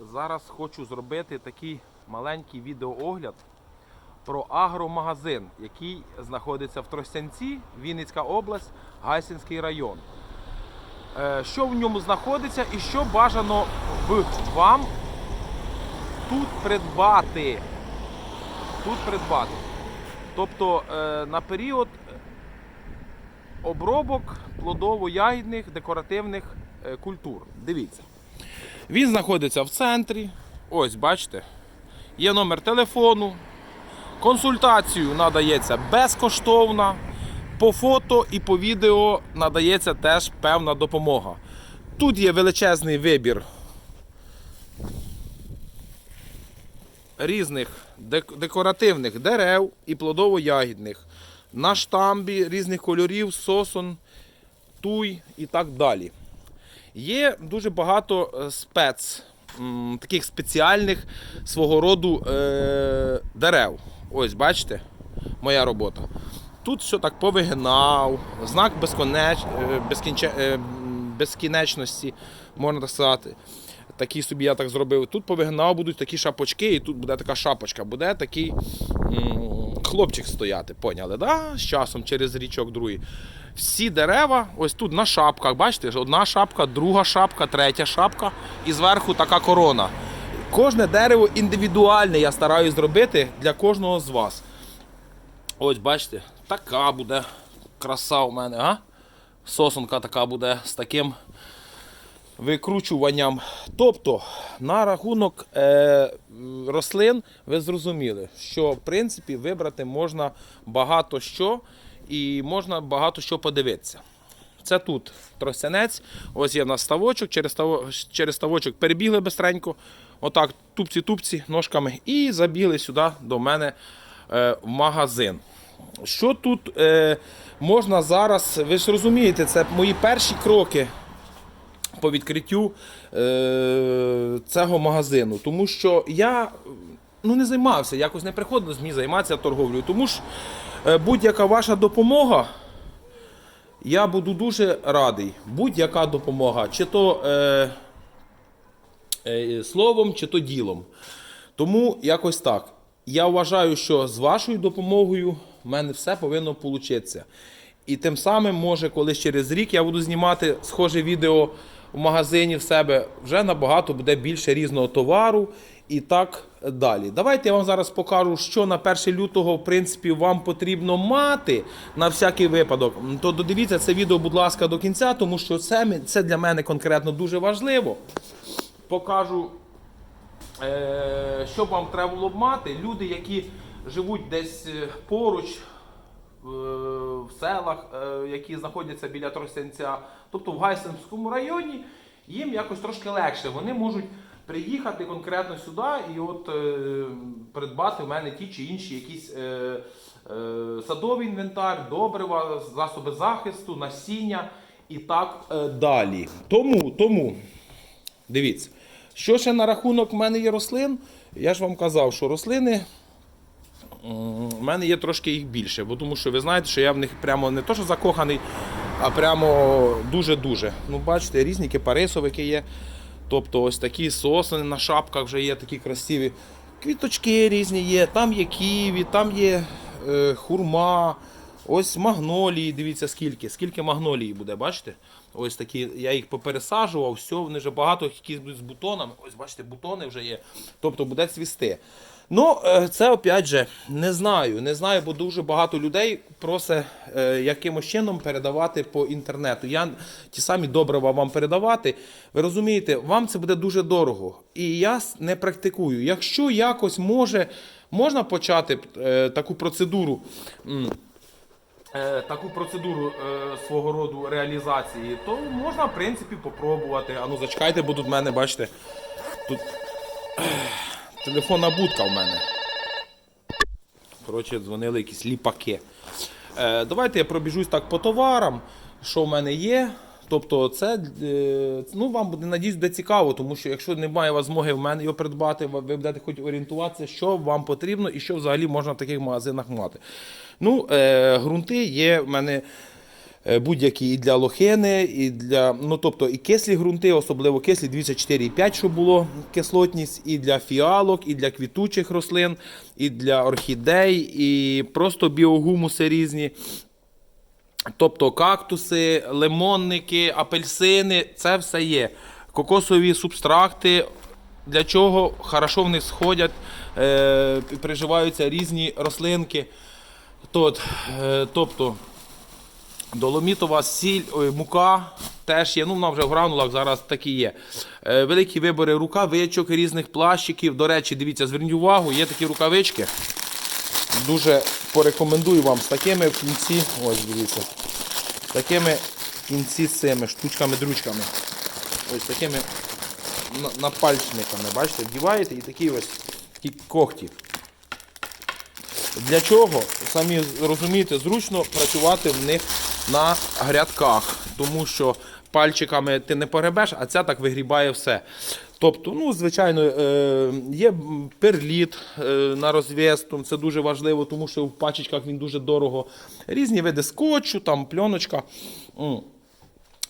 зараз хочу зробити такий маленький відеоогляд про агромагазин, який знаходиться в Тростянці, Вінницька область, Гайсинський район. Е, Що в ньому знаходиться і що бажано в вам тут придбати. Тут придбати. Тобто е, на період обробок плодово-ягідних декоративних е, культур. Дивіться. Він знаходиться в центрі. Ось, бачите, є номер телефону. Консультацію надається безкоштовна. По фото і по відео надається теж певна допомога. Тут є величезний вибір різних декоративних дерев і плодово-ягідних. На штамбі різних кольорів, сосон, туй і так далі. Є дуже багато е, спец, таких спеціальних свого роду е, дерев. Ось, бачите, моя робота. Тут все так повигинав, знак безконеч... е, безкінче... е, безкінечності, можна так сказати. Такі собі я так зробив. Тут повигнав будуть такі шапочки, і тут буде така шапочка, буде такий хлопчик стояти, поняли? Да? З часом через річок другий. Всі дерева, ось тут на шапках, бачите, одна шапка, друга шапка, третя шапка і зверху така корона. Кожне дерево індивідуальне я стараюсь зробити для кожного з вас. Ось бачите, така буде краса у мене, а? Сосонка така буде з таким викручуванням. Тобто, на рахунок е, рослин, ви зрозуміли, що в принципі вибрати можна багато що і можна багато що подивитися. Це тут тростянець, ось є в нас ставочок, через, через ставочок перебігли бистренько, отак тупці-тупці ножками і забігли сюди до мене е, в магазин. Що тут е, можна зараз, ви ж розумієте, це мої перші кроки по відкриттю е, цього магазину. Тому що я ну, не займався, якось не приходилось мені займатися торговлею. Тому ж е, будь-яка ваша допомога, я буду дуже радий. Будь-яка допомога, чи то е, е, словом, чи то ділом. Тому якось так. Я вважаю, що з вашою допомогою в мене все повинно получитися. І тим самим, може, колись через рік я буду знімати схоже відео в магазині в себе, вже набагато буде більше різного товару і так далі. Давайте я вам зараз покажу, що на 1 лютого, в принципі, вам потрібно мати на всякий випадок. То додивіться це відео, будь ласка, до кінця, тому що це, це для мене конкретно дуже важливо. Покажу Е, що вам треба було б мати, люди, які живуть десь е, поруч в селах, е, які знаходяться біля Тростянця, тобто в Гайсинському районі, їм якось трошки легше. Вони можуть приїхати конкретно сюди і от е, придбати в мене ті чи інші якісь е, е, садовий інвентар, добрива, засоби захисту, насіння і так е, далі. Тому, тому. Дивіться, що ще на рахунок в мене є рослин, я ж вам казав, що рослини в мене є трошки їх більше, бо тому що ви знаєте, що я в них прямо не то, що закоханий, а прямо дуже-дуже. Ну, бачите, різні кипарисовики є. Тобто ось такі сосни на шапках вже є такі красиві. Квіточки різні є, там є ківі, там є е, хурма, ось магнолії. Дивіться, скільки. Скільки магнолії буде, бачите? Ось такі, я їх попересаджував, все, вони вже багато які будуть з бутонами. Ось бачите, бутони вже є. Тобто буде цвісти. Ну, е, це опять же, не знаю. Не знаю, бо дуже багато людей просить е, якимось чином передавати по інтернету. Я ті самі добрива вам передавати. Ви розумієте, вам це буде дуже дорого. І я не практикую. Якщо якось може, можна почати е, таку процедуру. таку процедуру свого роду реалізації, то можна, в принципі, попробувати. А ну зачекайте, бо тут в мене, бачите, тут телефонна будка в мене. Коротше, дзвонили якісь ліпаки. Е, давайте я пробіжусь так по товарам, що в мене є. Тобто, це е, ну, вам буде надіюсь, буде цікаво, тому що якщо немає у змоги в мене його придбати, ви будете хоч орієнтуватися, що вам потрібно і що взагалі можна в таких магазинах мати. Ну, е, ґрунти є в мене будь-які і для лохини, і для, ну тобто і кислі ґрунти, особливо кислі, дивіться 4,5, щоб було кислотність, і для фіалок, і для квітучих рослин, і для орхідей, і просто біогумуси різні. Тобто кактуси, лимонники, апельсини це все є. Кокосові субстракти. Для чого хорошо в них сходять, е, приживаються різні рослинки. Тот, е, тобто доломітова сіль, ой, мука теж є. Ну, вона вже в гранулах зараз такі є. Е, великі вибори рукавичок, різних плащиків. До речі, дивіться, зверніть увагу, є такі рукавички. Дуже порекомендую вам з такими в кінці. Ось дивіться. Такими в кінці з цими штучками-дрючками. Ось такими на- напальчниками. Бачите, вдіваєте і такі ось такі когті. Для чого? Самі розумієте, зручно працювати в них на грядках, тому що пальчиками ти не погребеш, а ця так вигрібає все. Тобто, ну, звичайно, е, є перліт е, на розв'яз, це дуже важливо, тому що в пачечках він дуже дорого. Різні види скотчу, там пленочка.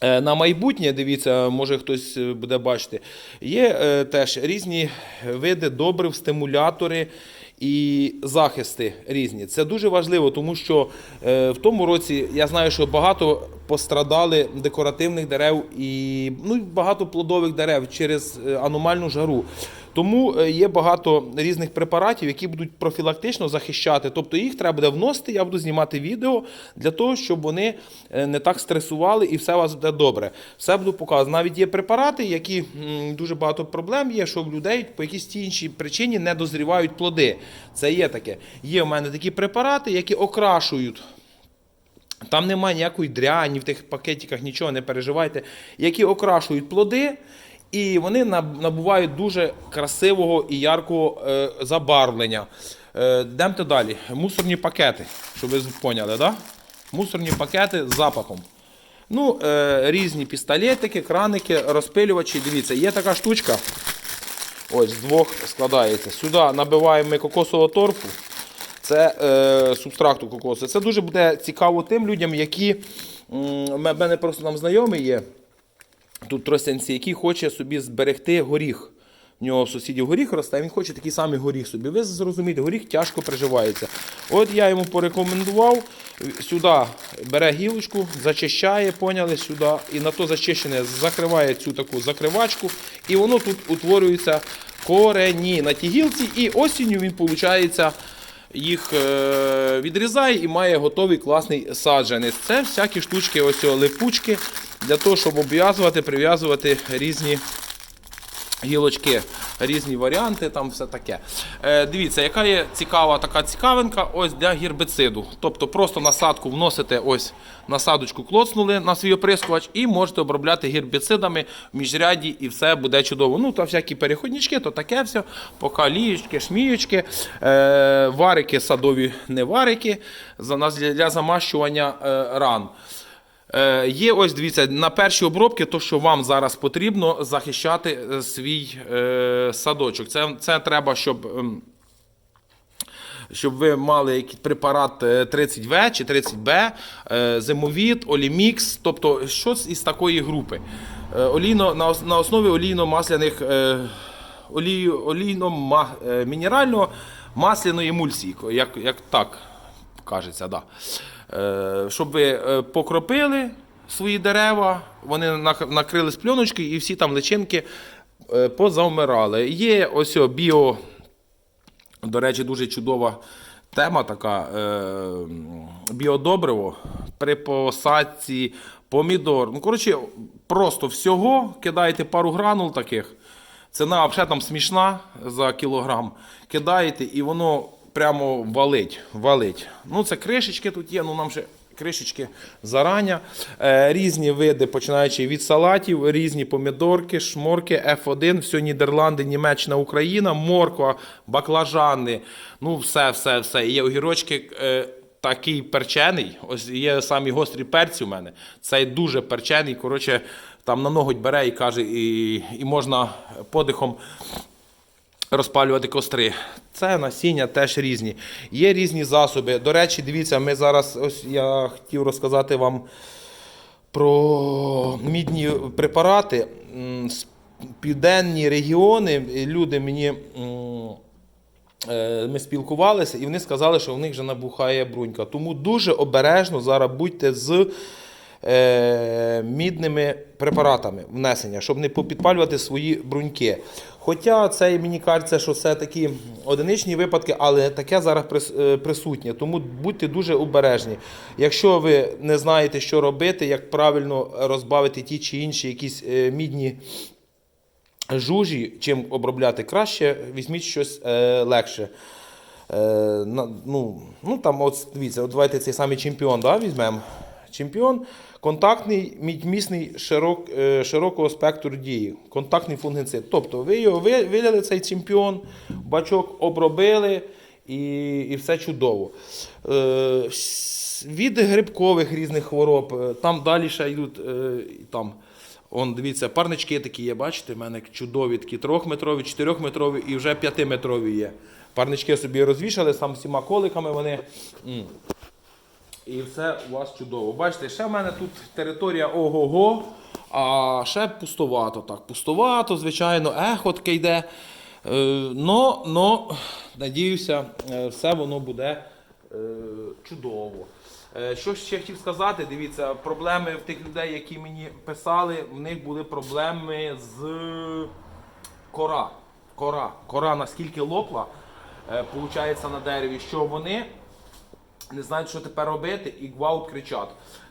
Е, На майбутнє, дивіться, може хтось буде бачити, є теж різні види добрив, стимулятори і захисти різні. Це дуже важливо, тому що е, в тому році я знаю, що багато пострадали декоративних дерев і ну, багато плодових дерев через е, аномальну жару. Тому е, є багато різних препаратів, які будуть профілактично захищати. Тобто їх треба буде вносити. Я буду знімати відео для того, щоб вони е, не так стресували і все у вас буде добре. Все буду показувати. Навіть є препарати, які дуже багато проблем є, що в людей по якійсь тій іншій причині не дозрівають плоди. Це є таке. Є в мене такі препарати, які окрашують. Там немає ніякої дряні в тих пакетиках, нічого не переживайте, які окрашують плоди, і вони набувають дуже красивого і яркого е, забарвлення. Е, далі. Мусорні пакети, щоб ви поняли, да? Мусорні пакети з запахом. Ну, е, різні пістолетики, краники, розпилювачі. Дивіться, є така штучка. Ось з двох складається. Сюди набиваємо ми кокосового торфу. Це е, субстракту кокосу. Це дуже буде цікаво тим людям, які. У мене просто там знайомий є. Тут тростянці, який хоче собі зберегти горіх. В нього сусідів горіх росте, він хоче такий самий горіх собі. Ви зрозумієте, горіх тяжко приживається. От я йому порекомендував. Сюди бере гілочку, зачищає, поняли, сюди. І на то зачищене закриває цю таку закривачку. І воно тут утворюється корені на тій гілці. І осінню він, виходить, їх е, відрізає і має готовий класний саджанець. Це всякі штучки, ось липучки, для того, щоб обв'язувати, прив'язувати різні гілочки, різні варіанти, там все таке. Е, дивіться, яка є цікава така цікавинка ось для гербициду. Тобто просто насадку вносите ось насадочку клоцнули на свій оприскувач і можете обробляти гербіцидами в міжряді і все буде чудово. Ну, та всякі переходнички, то таке все, поки лієчки, шміючки, е, варики, садові не варики для, для замащування е, ран. Е, є ось дивіться на перші обробки, то що вам зараз потрібно захищати е, свій е, садочок. Це, це треба, щоб. ем, щоб ви мали препарат е, 30В чи 30Б, е, зимовіт, олімікс, тобто щось із такої групи. Олійно, на, основі олійно-масляних е, олію, олійно е, мінерально масляної емульсії, як, як так кажеться, да. Е, щоб ви е, покропили свої дерева, вони нак- накрились пленочкою і всі там личинки е, позавмирали. Є ось біо, до речі, дуже чудова тема така біодобриво при посадці помідор. Ну, коротше, просто всього кидаєте пару гранул таких. Ціна взагалі там смішна за кілограм. Кидаєте і воно прямо валить. валить. Ну, це кришечки тут є, ну нам ще кришечки зарання. Е, різні види, починаючи від салатів, різні помідорки, шморки, F1, все Нідерланди, Німеччина, Україна, морква, баклажани. Ну, все, все, все. Є огірочки. Е, Такий перчений, ось є самі гострі перці у мене. Цей дуже перчений. Коротше, там на ноготь бере і каже, і, і можна подихом розпалювати костри. Це насіння теж різні. Є різні засоби. До речі, дивіться, ми зараз, ось я хотів розказати вам про мідні препарати. Південні регіони, люди мені. е, Ми спілкувалися, і вони сказали, що в них вже набухає брунька. Тому дуже обережно зараз будьте з мідними препаратами внесення, щоб не попідпалювати свої бруньки. Хоча це мені кажеться, що це такі одиничні випадки, але таке зараз е, присутнє. Тому будьте дуже обережні. Якщо ви не знаєте, що робити, як правильно розбавити ті чи інші якісь е, мідні жужі, чим обробляти краще, візьміть щось е, легше. Е, ну, ну там, от дивіться, от давайте цей самий чемпіон да, візьмемо. Чемпіон контактний, мідьмісний широк, е, широкого спектру дії, контактний фунгицид. Тобто ви його ви- виляли цей чемпіон, бачок обробили і, і все чудово. Е, від грибкових різних хвороб, е, там далі ще йдуть там. Он, дивіться, парнички такі є, бачите, в мене чудові такі трьохметрові, чотирьохметрові і вже п'ятиметрові є. Парнички собі розвішали, там всіма коликами вони. І все у вас чудово. Бачите, ще в мене тут територія ого-го, а ще пустовато. Так, пустовато, звичайно, ехо таке йде. Е, но, но, надіюся, е, все воно буде е, чудово. Що ще хотів сказати, дивіться, проблеми в тих людей, які мені писали, в них були проблеми з кора. Кора, кора наскільки лопла, получається на дереві, що вони не знають, що тепер робити, і гвалт кричать.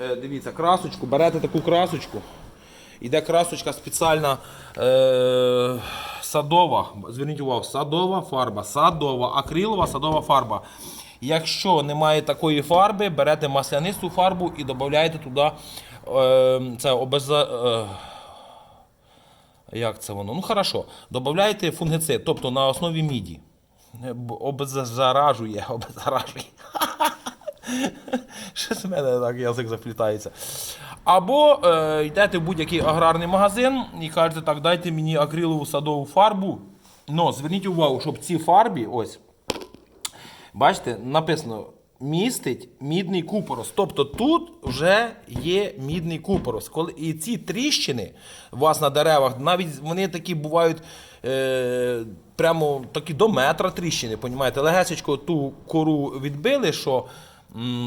Е, дивіться, красочку, берете таку красочку. Іде красочка спеціальна е, садова. Зверніть увагу, садова фарба, садова, акрилова садова фарба. Якщо немає такої фарби, берете маслянисту фарбу і додаєте туди е, це обеза, е, як це воно? Ну хорошо. Додаєте фунгицид, тобто на основі міді. Обеззаражує, обеззаражує. Що з мене так язик заплітається. Або е, йдете в будь-який аграрний магазин і кажете, так, дайте мені акрилову садову фарбу. Ну, зверніть увагу, щоб ці фарбі, ось, бачите, написано містить мідний купорос. Тобто тут вже є мідний купорос. Коли, і ці тріщини у вас на деревах, навіть вони такі бувають е, прямо такі до метра тріщини, понімаєте? Легесечко ту кору відбили, що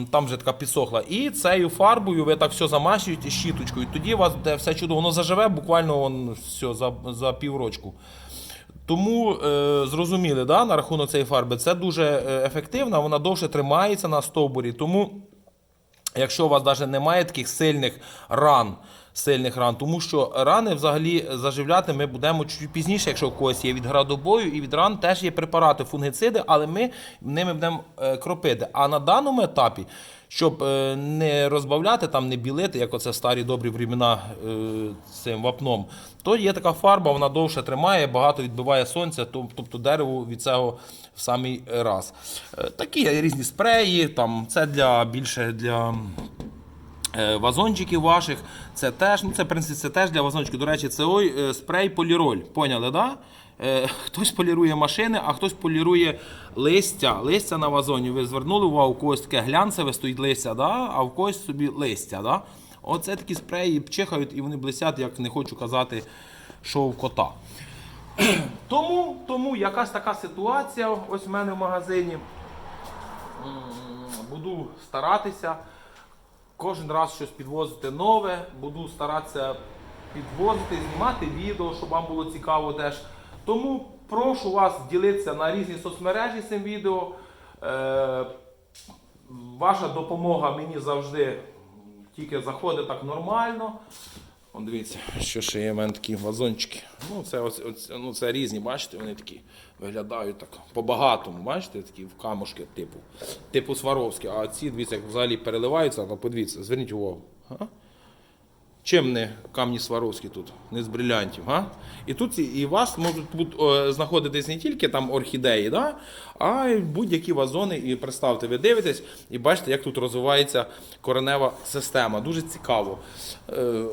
там вже така підсохла. І цією фарбою ви так все замащуєте щіточкою. Тоді у вас все чудово. Воно заживе буквально вон, все, за, за піврочку. Тому е, зрозуміли, да, на рахунок цієї фарби, це дуже ефективна. ефективно, вона довше тримається на стовбурі. Тому, якщо у вас навіть немає таких сильних ран, сильних ран, тому що рани взагалі заживляти ми будемо чуть пізніше, якщо у когось є від градобою і від ран теж є препарати, фунгициди, але ми ними будемо е, кропити. А на даному етапі, щоб е, не розбавляти, там не білити, як оце старі добрі времена е, цим вапном, то є така фарба, вона довше тримає, багато відбиває сонця, тобто дерево від цього в самий раз. Е, Такі різні спреї, там, це для більше для. Вазончиків ваших, це теж, ну це в принципі це теж для вазончиків. До речі, це ой, спрей поліроль. Поняли, да? Е, Хтось полірує машини, а хтось полірує листя. Листя на вазоні. Ви звернули увагу, у когось таке глянцеве стоїть листя, да? а в когось собі листя. Да? Оце такі спреї чихають і вони блисять, як не хочу казати, що в кота. Тому, тому якась така ситуація ось в мене в магазині. Буду старатися кожен раз щось підвозити нове, буду старатися підвозити, знімати відео, щоб вам було цікаво теж. Тому прошу вас ділитися на різні соцмережі цим відео. Е, ваша допомога мені завжди тільки заходить так нормально. От дивіться, що ще є в мене такі вазончики. Ну, це, ось, ось, ну, це різні, бачите, вони такі виглядають так по-багатому, бачите, такі в камушки, типу, типу Сваровські. А ці, дивіться, як взагалі переливаються, то подивіться, зверніть увагу. Чим не камні Сваровські тут, не з брилянтів, А? І тут і- вас можуть бути, о, знаходитись не тільки там орхідеї, да? а й будь-які вазони. І представте, ви дивитесь і бачите, як тут розвивається коренева система. Дуже цікаво. Е,